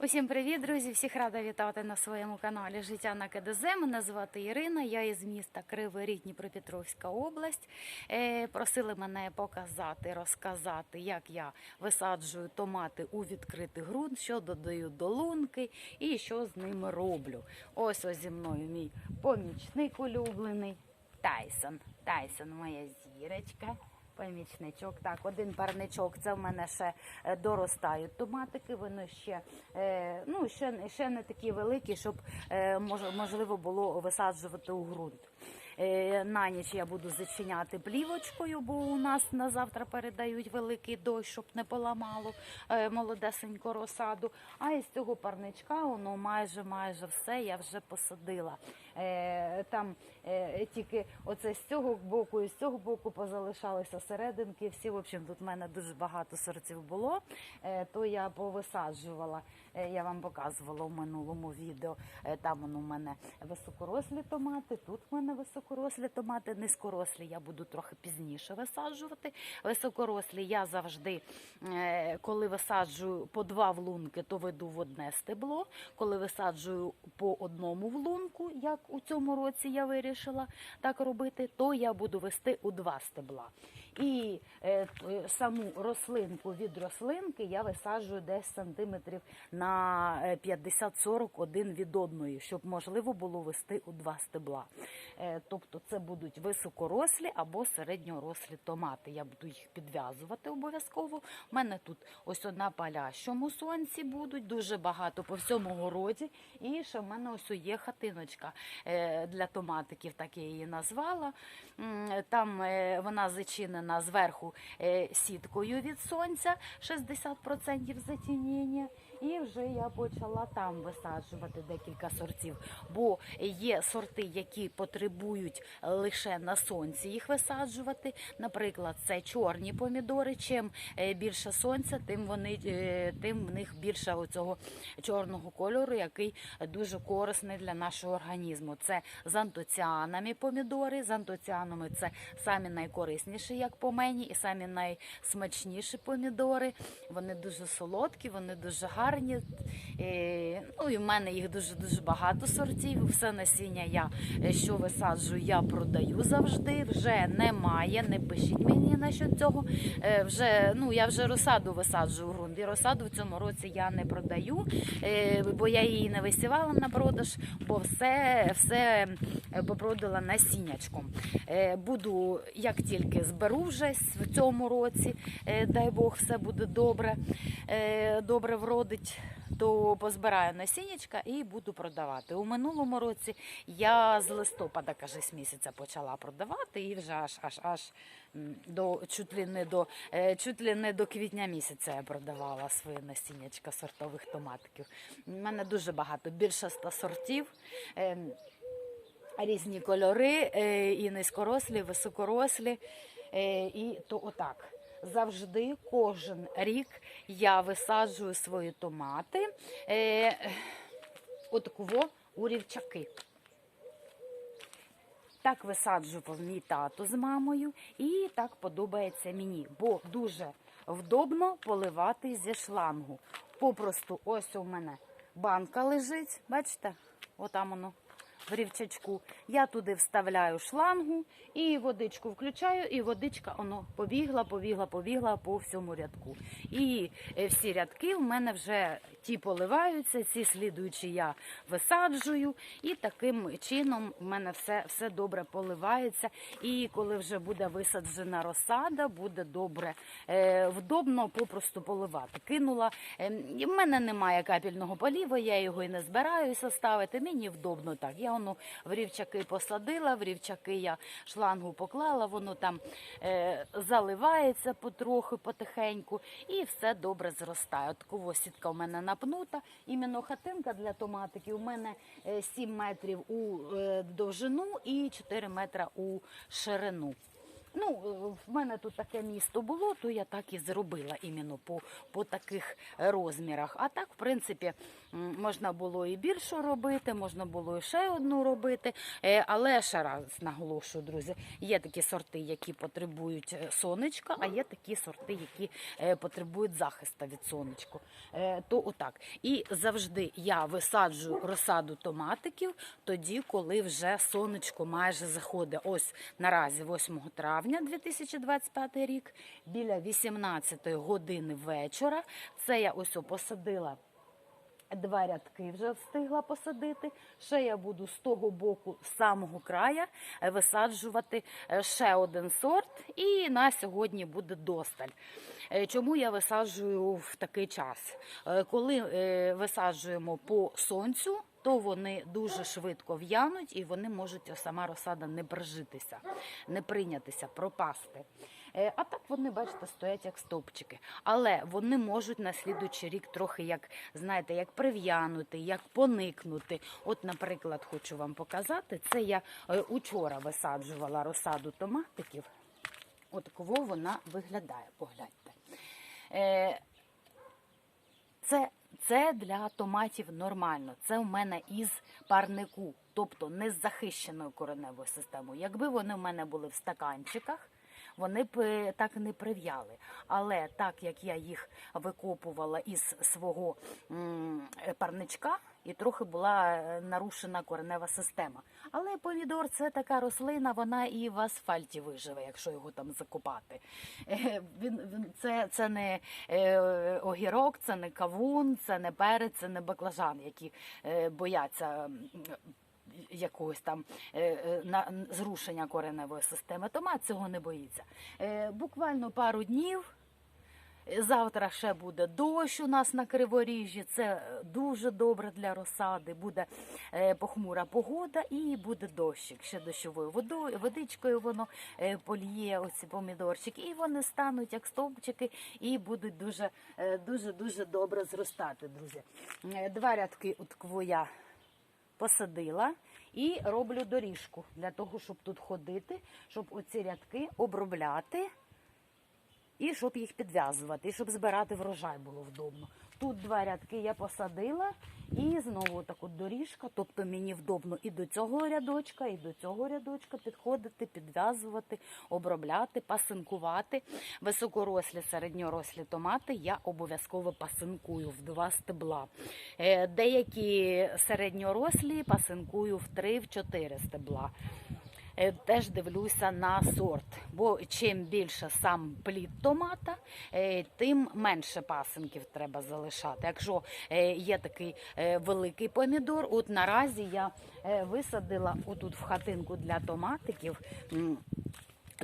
Усім привіт, друзі! Всіх рада вітати на своєму каналі Життя на КДЗ. Мене звати Ірина. Я із міста Кривий Ріг, Дніпропетровська область. Е, просили мене показати, розказати, як я висаджую томати у відкритий ґрунт, що додаю до лунки і що з ними роблю. Ось ось зі мною мій помічник улюблений Тайсон. Тайсон, моя зірочка. Помічничок. Так, один парничок. Це в мене ще е, доростають томатики. Вони ще, е, ну, ще, ще не такі великі, щоб е, мож- можливо було висаджувати у ґрунт. Е, На ніч я буду зачиняти плівочкою, бо у нас на завтра передають великий дощ, щоб не поламало е, молодесеньку розсаду. А із цього парничка воно майже майже все я вже посадила. Е, Там тільки оце з цього боку і з цього боку позалишалися серединки. Всі, в общем, тут в мене дуже багато сортів було, то я повисаджувала. Я вам показувала в минулому відео. Там воно у мене високорослі томати, тут в мене високорослі томати, низькорослі я буду трохи пізніше висаджувати. Високорослі я завжди, е, коли висаджую по два влунки, то веду в одне стебло. Коли висаджую по одному влунку, як у цьому році я вирішила так робити, то я буду вести у два стебла. І е, саму рослинку від рослинки я висаджую десь сантиметрів на е, 50-40 один від одної, щоб можливо було вести у два стебла. Е, Тобто це будуть високорослі або середньорослі томати. Я буду їх підв'язувати обов'язково. У мене тут ось на палящому сонці будуть дуже багато по всьому городі. І ще в мене ось є хатиночка е, для томатиків, так я її назвала. Там е, вона зачинена зверху е, сіткою від сонця, 60% затінення. І вже я почала там висаджувати декілька сортів, бо є сорти, які потребують лише на сонці їх висаджувати. Наприклад, це чорні помідори. Чим е, більше сонця, тим вони е, тим в них більше оцього чорного кольору, який дуже корисний для нашого організму. Це з антоціанами помідори. З антоціанами це самі найкорисніші, як по мені, і самі найсмачніші помідори. Вони дуже солодкі, вони дуже гарні. Е, Ну і в мене їх дуже дуже багато сортів. Все насіння я е, що висаджую, я продаю завжди. Вже немає. Не пишіть мені насчет цього. Е, Вже ну я вже розсаду висаджую в ґрунт. І розсаду в цьому році я не продаю, бо я її не висівала на продаж, бо все, все попродала насіннячком. Буду як тільки зберу вже в цьому році, дай Бог, все буде добре, добре вродить, то позбираю насіннячка і буду продавати. У минулому році я з листопада, каже, місяця почала продавати і вже аж аж аж до чуть ли не до е, чуть ли не до квітня місяця я продавала своє насіннячка сортових томатиків. У мене дуже багато, більше ста сортів. Ем, різні кольори, е, і низькорослі, і високорослі. Е, І то отак. Завжди кожен рік я висаджую свої томати. Е, Отаково у рівчаки. Так висаджував мій тато з мамою, і так подобається мені, бо дуже вдобно поливати зі шлангу. Попросту, ось у мене банка лежить, бачите, отам воно в рівчачку. Я туди вставляю шлангу і водичку включаю, і водичка воно побігла, побігла, побігла по всьому рядку. І е, всі рядки в мене вже ті поливаються, ці слідуючі я висаджую, і таким чином в мене все, все добре поливається. І коли вже буде висаджена розсада, буде добре е, вдобно попросту поливати. Кинула. Е, в мене немає капельного поліву, я його і не збираюся ставити. Мені вдобно так. Я воно в рівчаки посадила, в рівчаки я шлангу поклала, воно там е, заливається потроху, потихеньку, і все добре зростає. От кого сітка у мене напнута. Іменно хатинка для томатиків у мене е, 7 метрів у е, довжину і 4 метри у ширину. Ну, в мене тут таке місто було, то я так і зробила іменно по, по таких розмірах. А так, в принципі, можна було і більше робити, можна було і ще одну робити. Е, Але ще раз наголошую, друзі, є такі сорти, які потребують е, сонечка, а є такі сорти, які е, потребують захисту від сонечку. То отак. І завжди я висаджую розсаду томатиків тоді, коли вже сонечко майже заходить. Ось наразі 8 травня 2025 рік, біля 18 години вечора. Це я ось посадила Два рядки вже встигла посадити. Ще я буду з того боку, з самого края, е, висаджувати е, ще один сорт. І на сьогодні буде досталь. Е, Чому я висаджую в такий час? Коли висаджуємо по сонцю, то вони дуже швидко в'януть і вони можуть сама розсада не прижитися, не прийнятися, пропасти. Е, А так вони, бачите, стоять як стовпчики. Але вони можуть на слідуючий рік трохи як, знаєте, як прив'янути, як поникнути. От, наприклад, хочу вам показати. Це я е, учора висаджувала розсаду томатиків. От кого вона виглядає, погляньте. Е, це, це для томатів нормально. Це в мене із парнику, тобто не з захищеною кореневою системою. Якби вони в мене були в стаканчиках, вони б е, так не прив'яли. Але так як я їх викопувала із свого е, парничка, і трохи була е, нарушена коренева система. Але помідор це така рослина, вона і в асфальті виживе, якщо його там закопати. Е, Він, це, це не е, огірок, це не кавун, це не перець, це не баклажан, які бояться. Якогось там зрушення кореневої системи. Томат цього не боїться. Буквально пару днів. Завтра ще буде дощ у нас на криворіжжі. Це дуже добре для розсади. Буде е, похмура погода і буде дощик. Ще дощовою водою, водичкою воно е, поліє оці помідорчики, і вони стануть як стовпчики і будуть дуже е, дуже добре зростати, друзі. Два рядки от квоя посадила і роблю доріжку для того, щоб тут ходити, щоб оці рядки обробляти. І щоб їх підв'язувати, і щоб збирати врожай було вдобно. Тут два рядки я посадила, і знову так от доріжка, тобто мені вдобно і до цього рядочка, і до цього рядочка підходити, підв'язувати, обробляти, пасинкувати. Високорослі, середньорослі томати я обов'язково пасинкую в два стебла. Е, Деякі середньорослі пасинкую в три, в чотири стебла. Е, Теж дивлюся на сорт, бо чим більше сам плід томата, е, тим менше пасинків треба залишати. Якщо е, є такий великий помідор, от наразі я висадила отут в хатинку для томатиків.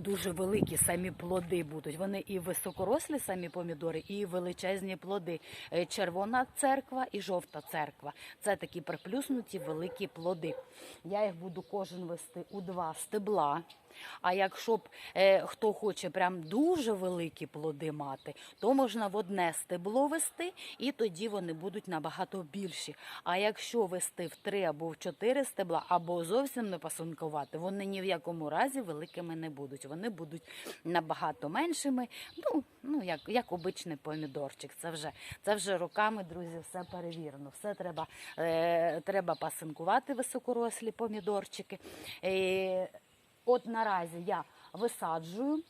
Дуже великі самі плоди будуть. Вони і високорослі самі помідори, і величезні плоди. Е, Червона церква і жовта церква. Це такі приплюснуті великі плоди. Я їх буду кожен вести у два стебла. А якщо б е, хто хоче прям дуже великі плоди мати, то можна в одне стебло вести, і тоді вони будуть набагато більші. А якщо вести в три або в чотири стебла, або зовсім не пасункувати, вони ні в якому разі великими не будуть. Вони будуть набагато меншими. Ну, ну як, як обичний помідорчик. Це вже, це вже роками, друзі, все перевірено. Все треба, е, треба пасинкувати високорослі помідорчики. Е, От наразі я висаджую.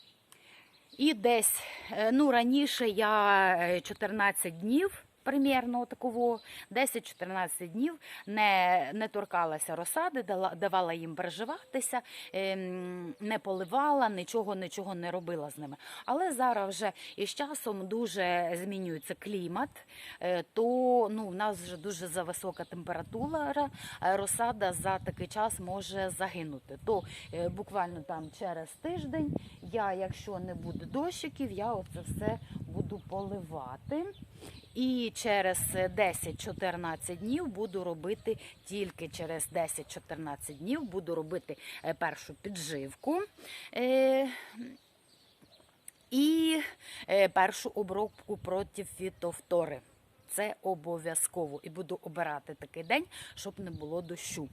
І десь, е, ну раніше я е, 14 днів. Примірно такого 10-14 днів не, не торкалася розсади, дала, давала їм переживатися, ем, не поливала, нічого, нічого не робила з ними. Але зараз вже із часом дуже змінюється клімат, е, то ну, в нас вже дуже зависока температура, е, розсада за такий час може загинути. То е, буквально там через тиждень я, якщо не буде дощиків, я оце все буду поливати. І через 10-14 днів буду робити тільки через 10-14 днів буду робити е, першу підживку. Е, і е, першу обробку проти фітофтори. Це обов'язково. І буду обирати такий день, щоб не було дощу.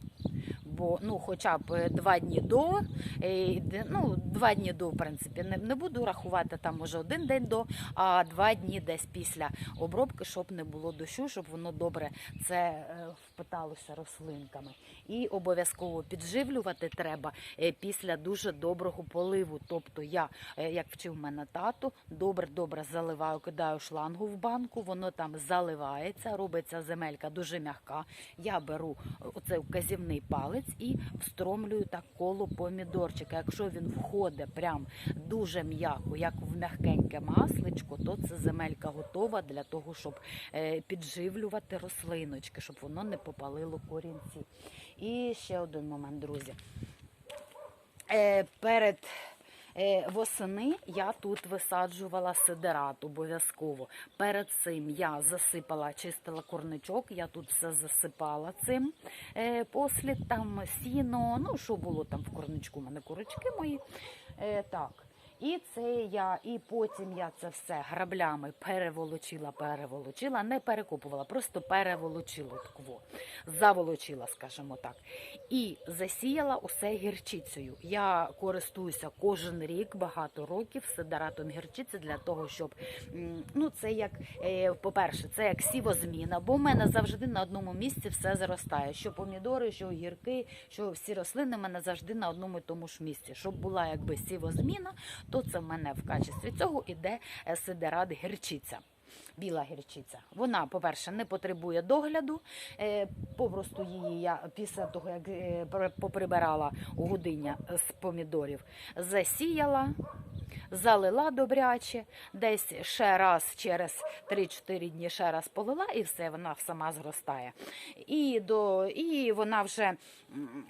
Або ну, хоча б е, два дні до. е, Ну, два дні до, в принципі, не, не буду рахувати там може один день до, а два дні десь після обробки, щоб не було дощу, щоб воно добре це е, впиталося рослинками. І обов'язково підживлювати треба після дуже доброго поливу. Тобто я, як вчив мене тато, добре-добре заливаю, кидаю шлангу в банку, воно там заливається, робиться земелька дуже м'яка. Я беру оцей вказівний палець і встромлюю так коло помідорчика. Якщо він входить прям дуже м'яко, як в м'ягкеньке масличко, то це земелька готова для того, щоб е, підживлювати рослиночки, щоб воно не попалило корінці. І ще один момент, друзі. Е, перед восени я тут висаджувала сидерат обов'язково. Перед цим я засипала, чистила корничок, я тут все засипала цим. Е, послід там сіно, ну що було там в корничку, у мене курочки мої. Е, так. І це я, і потім я це все граблями переволочила, переволочила, не перекопувала, просто переволочила такого, заволочила, скажімо так. І засіяла усе гірчицею. Я користуюся кожен рік, багато років сидератом гірчиці для того, щоб ну це як, е, по-перше, це як сівозміна, бо в мене завжди на одному місці все зростає. Що помідори, що огірки, що всі рослини в мене завжди на одному і тому ж місці. Щоб була якби сівозміна, то це в мене в качестві цього іде сидерад сидерат гірчиця. Біла гірчиця. Вона, по-перше, не потребує догляду. Е, Попросту її я після того, як поприбирала у годиння з помідорів, засіяла, залила добряче, десь ще раз через 3-4 дні ще раз полила, і все, вона сама зростає. І, до, і вона вже,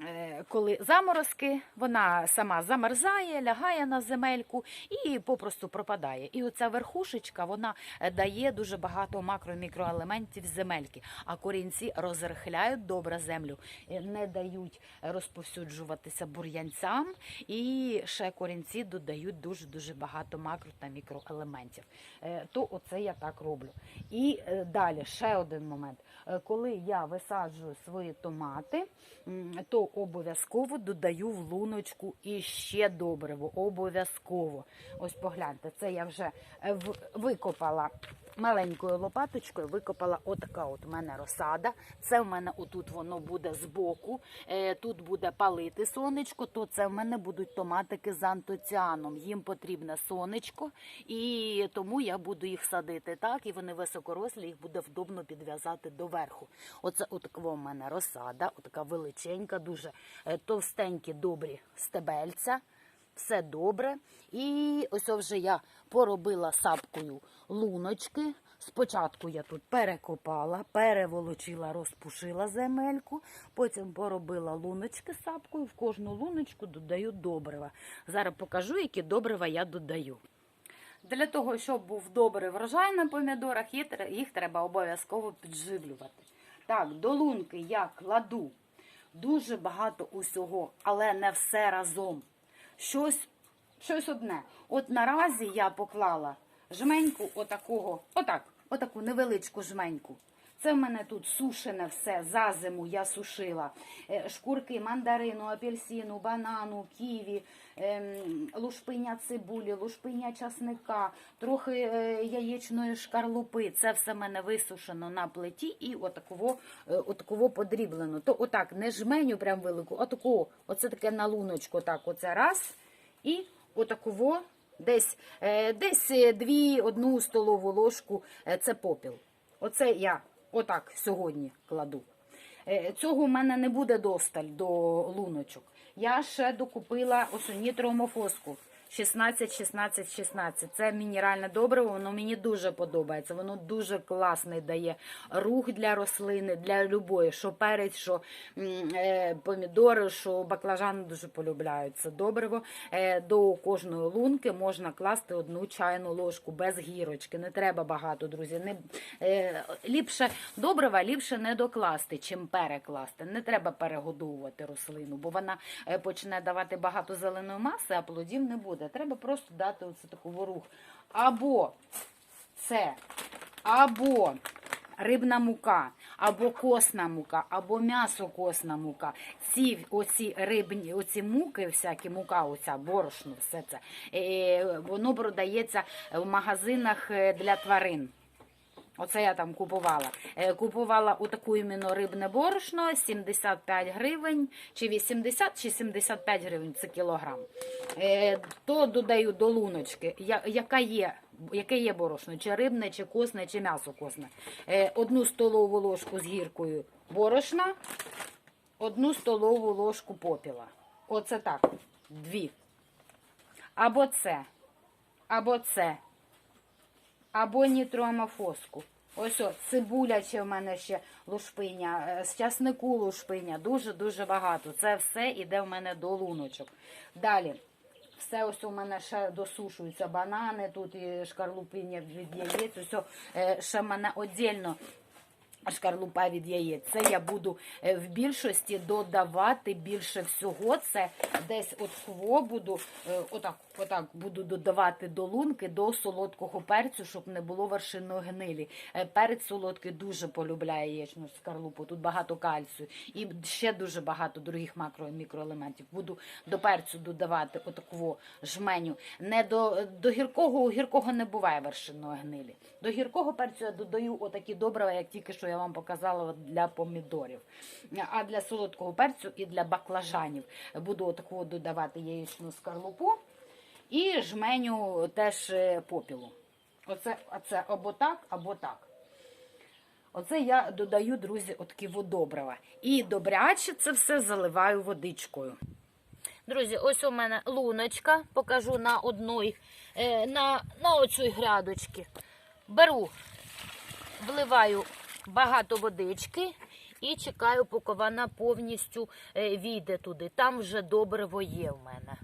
е, коли заморозки, вона сама замерзає, лягає на земельку і попросту пропадає. І оця верхушечка вона е, дає дуже багато макро-мікроелементів земельки, а корінці розрихляють добре землю, е, не дають розповсюджуватися бур'янцям, і ще корінці додають дуже дуже багато макро та мікроелементів. Е, То оце я так роблю. І е, далі ще один момент. Е, Коли я висаджую свої томати, то обов'язково додаю в луночку і ще добриво. Обов'язково. Ось погляньте, це я вже е, викопала. Маленькою лопаточкою викопала отака от у мене розсада. Це в мене отут воно буде збоку. Е, тут буде палити сонечко, то це в мене будуть томатики з антоціаном. Їм потрібне сонечко, і тому я буду їх садити так, і вони високорослі, їх буде вдобно підв'язати до верху. Оце отакова в мене розсада, отака величенька, дуже е, товстенькі, добрі стебельця все добре. І ось вже я поробила сапкою луночки. Спочатку я тут перекопала, переволочила, розпушила земельку, потім поробила луночки сапкою, в кожну луночку додаю добрива. Зараз покажу, які добрива я додаю. Для того, щоб був добрий врожай на помідорах, їх треба обов'язково підживлювати. Так, до лунки я кладу дуже багато усього, але не все разом. Щось, щось одне. От наразі я поклала жменьку отакого, отак, отаку невеличку жменьку. Це в мене тут сушене все за зиму я сушила. Е, Шкурки мандарину, апельсину, банану, ківі, ем, лушпиня цибулі, лушпиня часника, трохи е, яєчної шкарлупи. Це все в мене висушено на плиті і отаково, е, отаково подріблено. То отак, не жменю прям велику, а оце таке на луночку, так, оце раз. І отаково десь, десь дві, одну столову ложку це попіл. Оце я отак сьогодні кладу. Е, Цього в мене не буде досталь до луночок. Я ще докупила осонітромофоску 16, 16, 16. Це мінеральне добриво, воно мені дуже подобається. Воно дуже класний дає рух для рослини, для любої, що перець, що е, помідори, що баклажани дуже полюбляють. Це добриво. Е, до кожної лунки можна класти одну чайну ложку без гірочки. Не треба багато, друзі. Не, е, ліпше добрива ліпше не докласти, чим перекласти. Не треба перегодовувати рослину, бо вона почне давати багато зеленої маси, а плодів не буде. Треба просто дати оце таку рух. Або це, або рибна мука, або косна мука, або м'ясо-косна мука. Ці оці рибні, оці муки, всякі мука, оця борошно, все це, е, воно продається в магазинах е, для тварин. Оце я там купувала. Е, Купувала у таку іменно рибне борошно 75 гривень, чи 80, чи 75 гривень це кілограм. Е, То додаю до луночки, яка є, яке є борошно, чи рибне, чи косне, чи м'ясо косне. Е, Одну столову ложку з гіркою борошна, одну столову ложку попіла. Оце так. Дві. Або це, або це або нітроамофоску. Ось о, цибуля ще в мене ще лушпиня, е, з часнику лушпиня, дуже-дуже багато. Це все іде в мене до луночок. Далі. Все ось у мене ще досушуються банани, тут і шкарлупиня від яєць. Ось е, ще в мене віддільно шкарлупа від яєць. Я буду е, в більшості додавати більше всього. Це десь от хво буду, е, отак, отак буду додавати до лунки, до солодкого перцю, щоб не було вершинної гнилі. Е, Перець солодкий дуже полюбляє яєчну скарлупу. Тут багато кальцію і ще дуже багато других макро і мікроелементів. Буду до перцю додавати отаку жменю. Не до, до гіркого, у гіркого не буває вершинної гнилі. До гіркого перцю я додаю отакі добрива, як тільки що я вам показала для помідорів. А для солодкого перцю і для баклажанів буду отаку додавати яєчну скарлупу і жменю теж е, попілу. Оце, оце або так, або так. Оце я додаю, друзі, отакі водобрива. І добряче це все заливаю водичкою. Друзі, ось у мене луночка, покажу на одній, е, на, на оцій грядочці. Беру, вливаю багато водички і чекаю, поки вона повністю е, війде туди. Там вже добриво є в мене.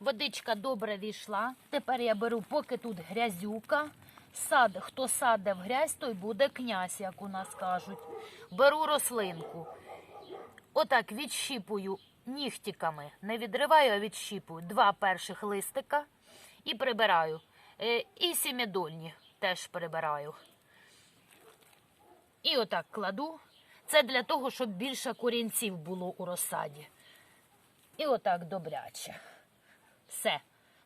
Водичка добре війшла. Тепер я беру, поки тут грязюка. Сад, хто саде в грязь, той буде князь, як у нас кажуть. Беру рослинку. Отак відщіпую нігтиками. Не відриваю, а відщіпую. Два перших листика і прибираю. Е, І сім'ядольні теж прибираю. І отак кладу. Це для того, щоб більше корінців було у розсаді. І отак добряче. Все.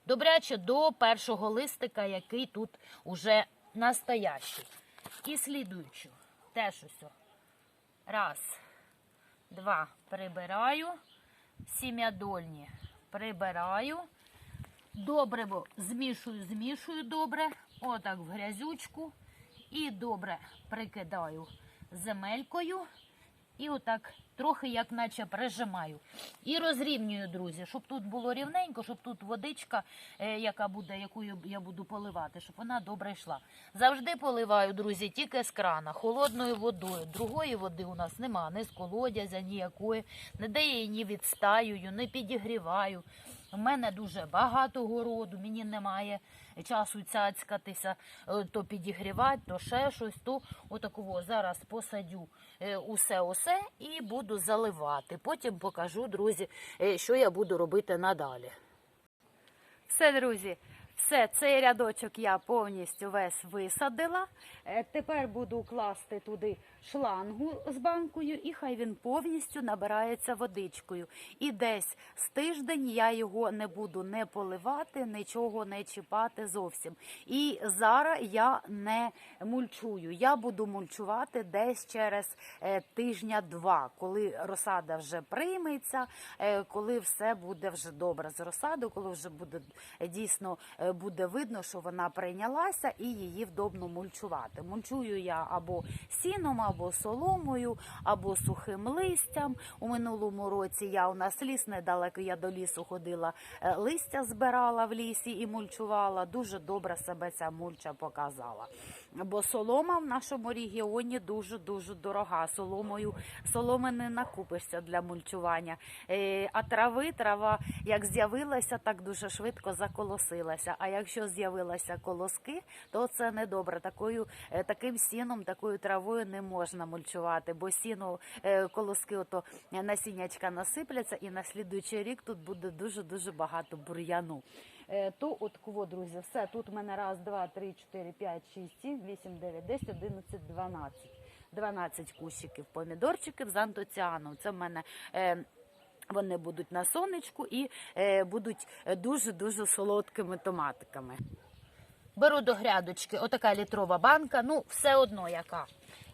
Добряче до першого листика, який тут уже настоящий. І слідуючу. Теж ось. Раз, два. Прибираю. Сім'ядольні прибираю. Добре змішую, змішую добре. Отак в грязючку. І добре прикидаю земелькою. І отак трохи, як наче прижимаю. І розрівнюю, друзі, щоб тут було рівненько, щоб тут водичка, е, яка буде, яку я буду поливати, щоб вона добре йшла. Завжди поливаю, друзі, тільки з крана, холодною водою. Другої води у нас нема, ні з колодязя, ніякої. Ніде я її не відстаюю, не підігріваю. У мене дуже багато городу, мені немає часу цяцькатися, е, то підігрівати, то ще щось, то отакого зараз посадю усе-усе і буду заливати. Потім покажу, друзі, е, що я буду робити надалі. Все, друзі, все, цей рядочок я повністю весь висадила. Е, Тепер буду класти туди шлангу з банкою, і хай він повністю набирається водичкою. І десь з тиждень я його не буду не поливати, нічого не чіпати зовсім. І зараз я не мульчую. Я буду мульчувати десь через е, тижня-два, коли розсада вже прийметься, е, коли все буде вже добре з розсадою, коли вже буде дійсно е, буде видно, що вона прийнялася, і її вдобно мульчувати. Мульчую я або сіном, або соломою, або сухим листям. У минулому році я у нас ліс недалеко, я до лісу ходила, е, листя збирала в лісі і мульчувала. Дуже добре себе ця мульча показала. Бо солома в нашому регіоні дуже дуже дорога. Соломою соломи не накупишся для мульчування. Е, А трави, трава як з'явилася, так дуже швидко заколосилася. А якщо з'явилися колоски, то це недобре. Такою е, таким сіном, такою травою не можна мульчувати, бо сіно е, колоски, ото насіннячка насипляться, і на слідуючий рік тут буде дуже дуже багато бур'яну. Е, То от кого, друзі, все тут у мене раз, два, три, чотири, п'ять, шість, сім, вісім, дев'ять, десять, одинадцять, дванадцять. 12 кущиків помідорчиків з антоціаном. Це в мене. Е, вони будуть на сонечку і е, будуть дуже-дуже солодкими томатиками. Беру до грядочки отака літрова банка, ну все одно яка.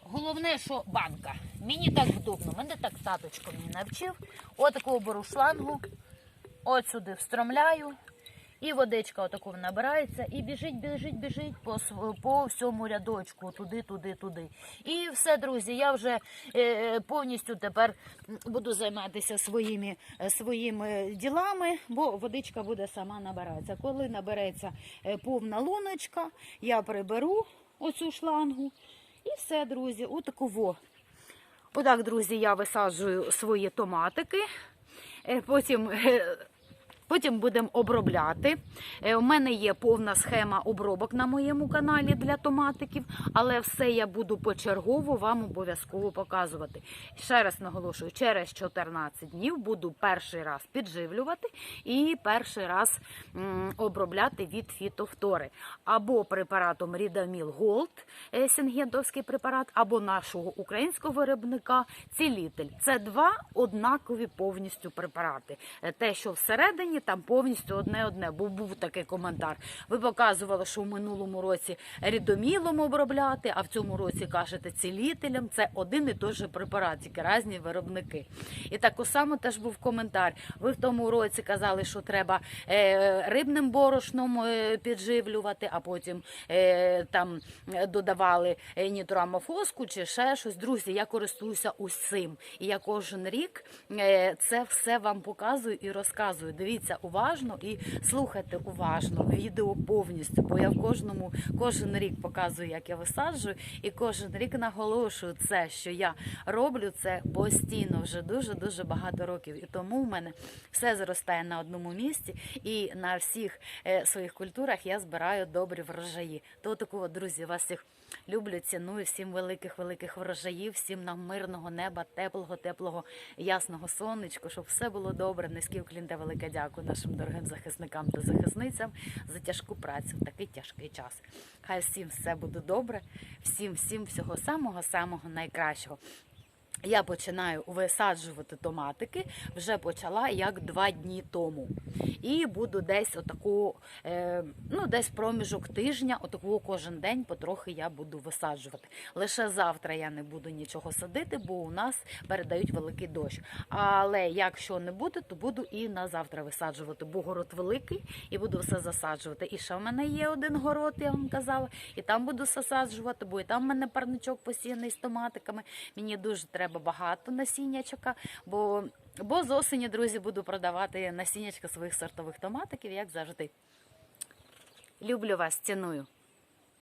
Головне, що банка. Мені так вдобно. Мене так таточко мені навчив. Отаку беру шлангу, от сюди встромляю. І водичка отаку набирається, і біжить, біжить, біжить по, по всьому рядочку, туди, туди, туди. І все, друзі, я вже е, повністю тепер буду займатися своїми, е, своїми ділами, бо водичка буде сама набиратися. Коли набереться е, повна луночка, я приберу оцю шлангу. І все, друзі, отаково. Отак, друзі, я висаджую свої томатики. Е, Потім, е, потім будемо обробляти. Е, У мене є повна схема обробок на моєму каналі для томатиків, але все я буду почергово вам обов'язково показувати. Ще раз наголошую, через 14 днів буду перший раз підживлювати і перший раз обробляти від фітофтори. Або препаратом Рідаміл Голд, е, сінгентовський препарат, або нашого українського виробника Цілітель. Це два однакові повністю препарати. Е, Те, що всередині, там повністю одне-одне, бо був такий коментар. Ви показували, що в минулому році рідомілом обробляти, а в цьому році кажете цілітелем. Це один і той же препарат, тільки різні виробники. І так само теж був коментар. Ви в тому році казали, що треба е, рибним борошном е, підживлювати, а потім е, там додавали нітроамофоску чи ще щось. Друзі, я користуюся усім. І я кожен рік це все вам показую і розказую. Дивіться уважно і слухайте уважно відео повністю, бо я в кожному кожен рік показую, як я висаджую, і кожен рік наголошую це, що я роблю це постійно вже дуже дуже багато років. І тому в мене все зростає на одному місці, і на всіх е, своїх культурах я збираю добрі врожаї. То такого, друзі, вас всіх люблю, ціную, всім великих великих врожаїв, всім нам мирного неба, теплого, теплого, ясного сонечку, щоб все було добре. Низький уклін та велике дякую нашим дорогим захисникам та захисницям за тяжку працю в такий тяжкий час. Хай всім все буде добре, всім, всім всього самого самого найкращого. Я починаю висаджувати томатики, вже почала як два дні тому. І буду десь отаку, е, ну десь проміжок тижня, отаку кожен день потрохи я буду висаджувати. Лише завтра я не буду нічого садити, бо у нас передають великий дощ. Але якщо не буде, то буду і на завтра висаджувати, бо город великий і буду все засаджувати. І ще в мене є один город, я вам казала, і там буду засаджувати, бо і там в мене парничок посіяний з томатиками. Мені дуже треба багато насіннячка, бо, бо з осені, друзі, буду продавати насіннячка своїх сортових томатиків, як завжди. Люблю вас, ціную.